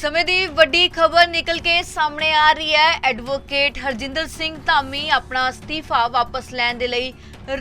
ਸਮੇਂ ਦੀ ਵੱਡੀ ਖਬਰ ਨਿਕਲ ਕੇ ਸਾਹਮਣੇ ਆ ਰਹੀ ਹੈ। ਐਡਵੋਕੇਟ ਹਰਜਿੰਦਰ ਸਿੰਘ ਧਾਮੀ ਆਪਣਾ ਅਸਤੀਫਾ ਵਾਪਸ ਲੈਣ ਦੇ ਲਈ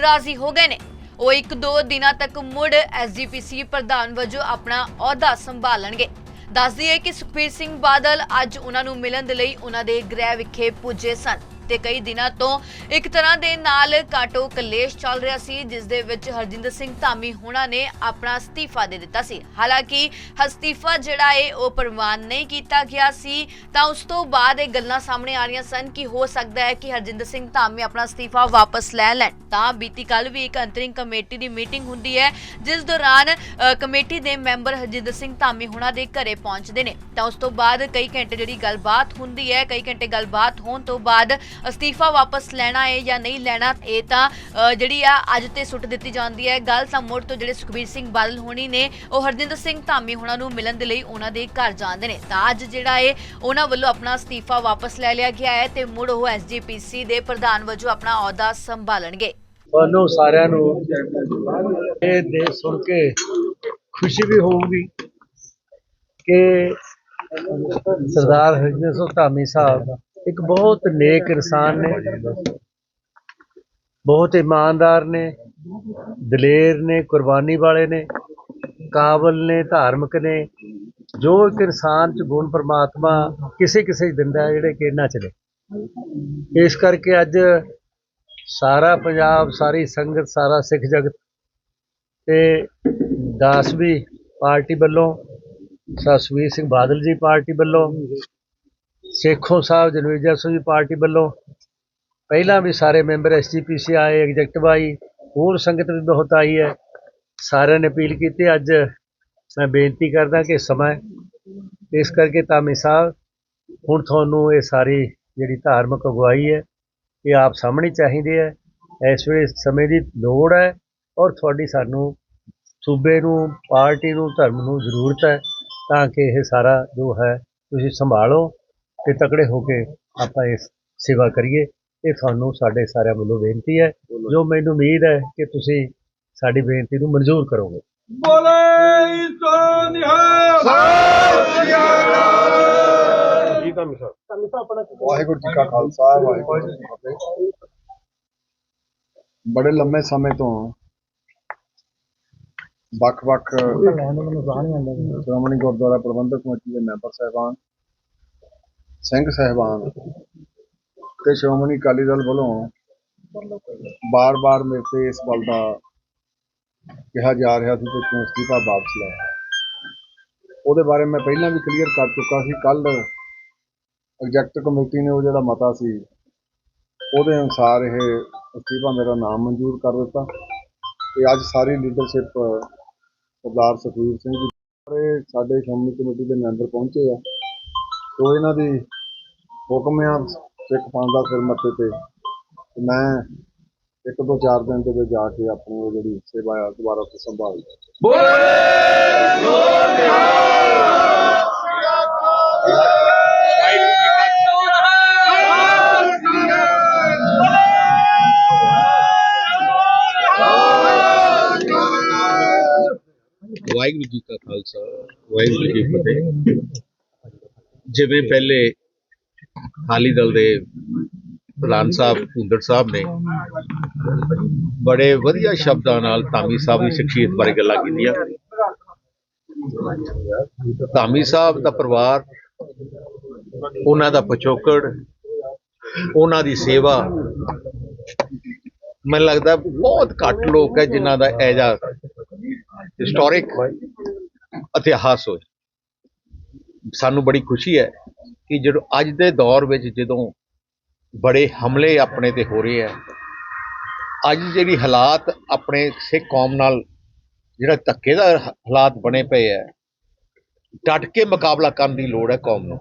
ਰਾਜ਼ੀ ਹੋ ਗਏ ਨੇ। ਉਹ ਇੱਕ ਦੋ ਦਿਨਾਂ ਤੱਕ ਮੁੜ ਐਸਜੀਪੀਸੀ ਪ੍ਰਧਾਨ ਵਜੋਂ ਆਪਣਾ ਅਹੁਦਾ ਸੰਭਾਲਣਗੇ। ਦੱਸ ਦਈਏ ਕਿ ਸੁਖਬੀਰ ਸਿੰਘ ਬਾਦਲ ਅੱਜ ਉਹਨਾਂ ਨੂੰ ਮਿਲਣ ਦੇ ਲਈ ਉਹਨਾਂ ਦੇ ਗ੍ਰਹਿ ਵਿਖੇ ਪੁੱਜੇ ਸਨ। ਤੇ ਕਈ ਦਿਨਾਂ ਤੋਂ ਇੱਕ ਤਰ੍ਹਾਂ ਦੇ ਨਾਲ ਕਾਟੋ ਕਲੇਸ਼ ਚੱਲ ਰਿਹਾ ਸੀ, ਜਿਸ ਦੇ ਵਿੱਚ ਹਰਜਿੰਦਰ ਸਿੰਘ ਧਾਮੀ ਹੋਣਾ ਨੇ ਆਪਣਾ ਅਸਤੀਫਾ ਦੇ ਦਿੱਤਾ ਸੀ। ਹਾਲਾਂਕਿ ਅਸਤੀਫਾ ਜਿਹੜਾ ਹੈ ਉਹ ਪ੍ਰਵਾਨ ਨਹੀਂ ਕੀਤਾ ਗਿਆ ਸੀ, ਤਾਂ ਉਸ ਤੋਂ ਬਾਅਦ ਇਹ ਗੱਲਾਂ ਸਾਹਮਣੇ ਆ ਰਹੀਆਂ ਸਨ ਕਿ ਹੋ ਸਕਦਾ ਹੈ ਕਿ ਹਰਜਿੰਦਰ ਸਿੰਘ ਧਾਮੀ ਆਪਣਾ ਅਸਤੀਫਾ ਵਾਪਸ ਲੈ ਲੈਣ। ਤਾਂ ਬੀਤੀ ਕੱਲ ਵੀ ਇੱਕ ਅੰਤਰਿੰਗ ਕਮੇਟੀ ਦੀ ਮੀਟਿੰਗ ਹੁੰਦੀ ਹੈ, ਜਿਸ ਦੌਰਾਨ ਕਮੇਟੀ ਦੇ ਮੈਂਬਰ ਹਰਜਿੰਦਰ ਸਿੰਘ ਧਾਮੀ ਹੋਣਾ ਦੇ ਘਰੇ ਪਹੁੰਚਦੇ ਨੇ। ਤਾਂ ਉਸ ਤੋਂ ਬਾਅਦ ਕਈ ਘੰਟੇ ਜਿਹੜੀ ਗੱਲਬਾਤ ਹੁੰਦੀ ਹੈ, ਕਈ ਘੰਟੇ ਗੱਲਬਾਤ ਹੋਣ ਤੋਂ ਬਾਅਦ ਅਸਤੀਫਾ ਵਾਪਸ ਲੈਣਾ ਹੈ ਜਾਂ ਨਹੀਂ ਲੈਣਾ ਇਹ ਤਾਂ ਜਿਹੜੀ ਆ ਅੱਜ ਤੇ ਸੁੱਟ ਦਿੱਤੀ ਜਾਂਦੀ ਹੈ। ਗੱਲ ਤਾਂ ਤੋਂ ਜਿਹੜੇ ਸੁਖਬੀਰ ਸਿੰਘ ਬਾਦਲ ਹੋਣੀ ਨੇ, ਉਹ ਹਰਜਿੰਦਰ ਸਿੰਘ ਧਾਮੀ ਹੁਣਾਂ ਨੂੰ ਮਿਲਣ ਦੇ ਲਈ ਉਹਨਾਂ ਦੇ ਘਰ ਜਾਂਦੇ ਨੇ। ਤਾਂ ਅੱਜ ਜਿਹੜਾ ਹੈ ਉਹਨਾਂ ਵੱਲੋਂ ਆਪਣਾ ਅਸਤੀਫਾ ਵਾਪਸ ਲੈ ਲਿਆ ਗਿਆ ਹੈ ਤੇ ਮੁੜ ਉਹ ਐਸਜੀਪੀਸੀ ਦੇ ਪ੍ਰਧਾਨ ਵਜੋਂ ਆਪਣਾ ਅਹੁਦਾ ਸੰਭਾਲਣਗੇ। ਤੁਹਾਨੂੰ ਸਾਰਿਆਂ ਨੂੰ ਇਹ ਦੇ ਸੁਣ ਕੇ ਖੁਸ਼ੀ ਵੀ ਹੋਊਗੀ ਕਿ ਸਰਦਾਰ ਹਰਜਿੰਦਰ ਸਿੰਘ ਧਾਮੀ ਸਾਹਿਬ ਇੱਕ ਬਹੁਤ ਨੇਕ ਇਨਸਾਨ ਨੇ। ਬਹੁਤ ਇਮਾਨਦਾਰ ਨੇ, ਦਲੇਰ ਨੇ, ਕੁਰਬਾਨੀ ਵਾਲੇ ਨੇ, ਕਾਬਲ ਨੇ, ਧਾਰਮਿਕ ਨੇ। ਜੋ ਇੱਕ ਇਨਸਾਨ ਚ ਗੁਣ ਪਰਮਾਤਮਾ ਕਿਸੇ ਕਿਸੇ ਦਿੰਦਾ ਜਿਹੜੇ ਕਿ ਨਾ। ਚਲੇ ਇਸ ਕਰਕੇ ਅੱਜ ਸਾਰਾ ਪੰਜਾਬ, ਸਾਰੀ ਸੰਗਤ, ਸਾਰਾ ਸਿੱਖ ਜਗਤ ਤੇ ਦਾਸਵੀ ਪਾਰਟੀ ਵੱਲੋਂ ਸਸਵੀਰ ਸਿੰਘ ਬਾਦਲ ਜੀ ਪਾਰਟੀ ਵੱਲੋਂ ਸੇਖੋਂ ਸਾਹਿਬ ਜਨਵੀਜਾ ਸਿੰਘ ਜੀ ਪਾਰਟੀ ਵੱਲੋਂ ਪਹਿਲਾਂ ਵੀ ਸਾਰੇ ਮੈਂਬਰ ਐਸਜੀਪੀਸੀ ਆਏ ਐਗਜ਼ੈਕਟਿਵ ਆਈ, ਹੋਰ ਸੰਗਤ ਵੀ ਬਹੁਤ ਆਈ ਹੈ। ਸਾਰਿਆਂ ਨੇ ਅਪੀਲ ਕੀਤੀ, ਅੱਜ ਮੈਂ ਬੇਨਤੀ ਕਰਦਾ ਕਿ ਸਮਾਂ ਇਸ ਕਰਕੇ ਤਾਮੀ ਸਾਹਿਬ, ਹੁਣ ਤੁਹਾਨੂੰ ਇਹ ਸਾਰੀ ਜਿਹੜੀ ਧਾਰਮਿਕ ਅਗਵਾਈ ਹੈ, ਇਹ ਆਪ ਸਾਹਮਣੇ ਚਾਹੀਦੀ ਹੈ। ਇਸ ਵੇਲੇ ਸਮੇਂ ਦੀ ਲੋੜ ਹੈ ਔਰ ਤੁਹਾਡੀ ਸਾਨੂੰ ਸੂਬੇ ਨੂੰ, ਪਾਰਟੀ ਨੂੰ, ਧਰਮ ਨੂੰ ਜ਼ਰੂਰਤ ਹੈ ਤਾਂ ਕਿ ਇਹ ਸਾਰਾ ਜੋ ਹੈ ਤੁਸੀਂ ਸੰਭਾਲੋ। ਤੇ ਤਕੜੇ ਹੋ ਕੇ ਆਪਾਂ ਇਸ ਸੇਵਾ ਕਰੀਏ ਇਹ ਤੁਹਾਨੂੰ ਸਾਡੇ ਸਾਰਿਆਂ ਵੱਲੋਂ ਬੇਨਤੀ ਹੈ। ਜੋ ਮੈਨੂੰ ਉਮੀਦ ਹੈ ਕਿ ਤੁਸੀਂ ਸਾਡੀ ਬੇਨਤੀ ਨੂੰ ਮਨਜ਼ੂਰ ਕਰੋਗੇ। ਬੋਲੇ ਸੋ ਨਿਹਾਲ। ਜੀ ਤੁਹਾਨੂੰ ਸਰ? ਵਾਹਿਗੁਰੂ ਜੀ ਕਾ ਖਾਲਸਾ ਵਾਹਿਗੁਰੂ ਜੀ ਕੀ ਫਤਿਹ। ਬੜੇ ਲੰਮੇ ਸਮੇਂ ਤੋਂ ਵੱਖ-ਵੱਖ ਸ਼੍ਰੋਮਣੀ ਗੁਰਦੁਆਰਾ ਪ੍ਰਬੰਧਕ ਕਮੇਟੀ ਦੇ ਮੈਂਬਰ ਸਾਹਿਬਾਨ ਸਿੰਘ ਸਾਹਿਬਾਨ ਤੇ ਸ਼੍ਰੋਮਣੀ ਅਕਾਲੀ ਦਲ ਵੱਲੋਂ ਬਾਰ-ਬਾਰ ਮੇਰੇ ਤੇ ਇਸ ਗੱਲ ਦਾ ਕਿਹਾ ਜਾ ਰਿਹਾ ਸੀ ਕਿ ਤੂੰ ਅਸਤੀਫਾ ਵਾਪਸ ਲੈ ਉਹਦੇ ਬਾਰੇ ਮੈਂ ਪਹਿਲਾਂ ਵੀ ਕਲੀਅਰ ਕਰ ਚੁੱਕਾ ਸੀ। ਕੱਲ ਐਗਜੈਕਟ ਕਮੇਟੀ ਨੇ ਉਹ ਜਿਹੜਾ ਮਤਾ ਸੀ, ਉਹਦੇ ਅਨੁਸਾਰ ਇਹ ਅਸਤੀਫਾ ਮੇਰਾ ਨਾਮ ਮਨਜ਼ੂਰ ਕਰ ਦਿੱਤਾ ਤੇ ਅੱਜ ਸਾਰੀ ਲੀਡਰਸ਼ਿਪ ਸਰਦਾਰ ਸੁਖਵੀਰ ਸਿੰਘ ਜੀ, ਸਾਰੇ ਸਾਡੇ ਸ਼੍ਰੋਮਣੀ ਕਮੇਟੀ ਦੇ ਮੈਂਬਰ ਪਹੁੰਚੇ ਆ। ਸੋ ਇਹਨਾਂ ਦੀ ਹੁਕਮ ਆ ਸਿੱਖ ਪੰਥ ਦਾ ਸਿਰ ਮੱਥੇ ਤੇ। ਤੇ ਮੈਂ ਇੱਕ ਤੋਂ ਚਾਰ ਦਿਨ ਦੇ ਵਿੱਚ ਜਾ ਕੇ ਆਪਣੀ ਉਹ ਜਿਹੜੀ ਸੇਵਾ ਆ, ਦੁਬਾਰਾ ਤੋਂ ਸੰਭਾਲ। ਲਈ ਵਾਹਿਗੁਰੂ ਜੀ ਕਾ ਖਾਲਸਾ, ਵਾਹਿਗੁਰੂ ਜੀ ਕੀ ਫਤਿਹ। ਜਿਵੇਂ ਪਹਿਲੇ ਅਕਾਲੀ ਦਲ ਦੇ ਪ੍ਰਧਾਨ ਸਾਹਿਬ ਭੁੰਦੜ ਸਾਹਿਬ ਨੇ ਬੜੇ ਵਧੀਆ ਸ਼ਬਦਾਂ ਨਾਲ ਧਾਮੀ ਸਾਹਿਬ ਦੀ ਸ਼ਖਸੀਅਤ ਬਾਰੇ ਗੱਲਾਂ ਕੀਤੀਆਂ। ਧਾਮੀ ਸਾਹਿਬ ਦਾ ਪਰਿਵਾਰ, ਉਹਨਾਂ ਦਾ ਪਿਛੋਕੜ, ਉਹਨਾਂ ਦੀ ਸੇਵਾ, ਮੈਨੂੰ ਲੱਗਦਾ ਬਹੁਤ ਘੱਟ ਲੋਕ ਹੈ ਜਿਨ੍ਹਾਂ ਦਾ ਐਜਾ ਹਿਸਟੋਰਿਕ ਇਤਿਹਾਸ ਹੋਏ ਸਾਨੂੰ ਬੜੀ ਖੁਸ਼ੀ ਹੈ ਕਿ ਜਦੋਂ ਅੱਜ ਦੇ ਦੌਰ ਵਿੱਚ ਜਦੋਂ ਬੜੇ ਹਮਲੇ ਆਪਣੇ ਤੇ ਹੋ ਰਹੇ ਆ, ਅੱਜ ਜਿਹੜੀ ਹਾਲਾਤ ਆਪਣੇ ਸਿੱਖ ਕੌਮ ਨਾਲ ਜਿਹੜਾ ਧੱਕੇ ਦਾ ਹਾਲਾਤ ਬਣੇ ਪਏ ਆ, ਡਟ ਕੇ ਮੁਕਾਬਲਾ ਕਰਨ ਦੀ ਲੋੜ ਹੈ ਕੌਮ ਨੂੰ।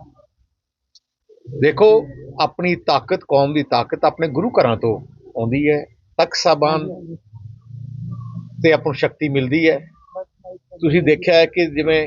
ਦੇਖੋ, ਆਪਣੀ ਤਾਕਤ, ਕੌਮ ਦੀ ਤਾਕਤ ਆਪਣੇ ਗੁਰੂ ਘਰਾਂ ਤੋਂ ਆਉਂਦੀ ਹੈ, ਤਖਤ ਸਾਹਿਬਾਨ ਤੇ ਆਪਾਂ ਨੂੰ ਸ਼ਕਤੀ ਮਿਲਦੀ ਹੈ। ਤੁਸੀਂ ਦੇਖਿਆ ਹੈ ਕਿ ਜਿਵੇਂ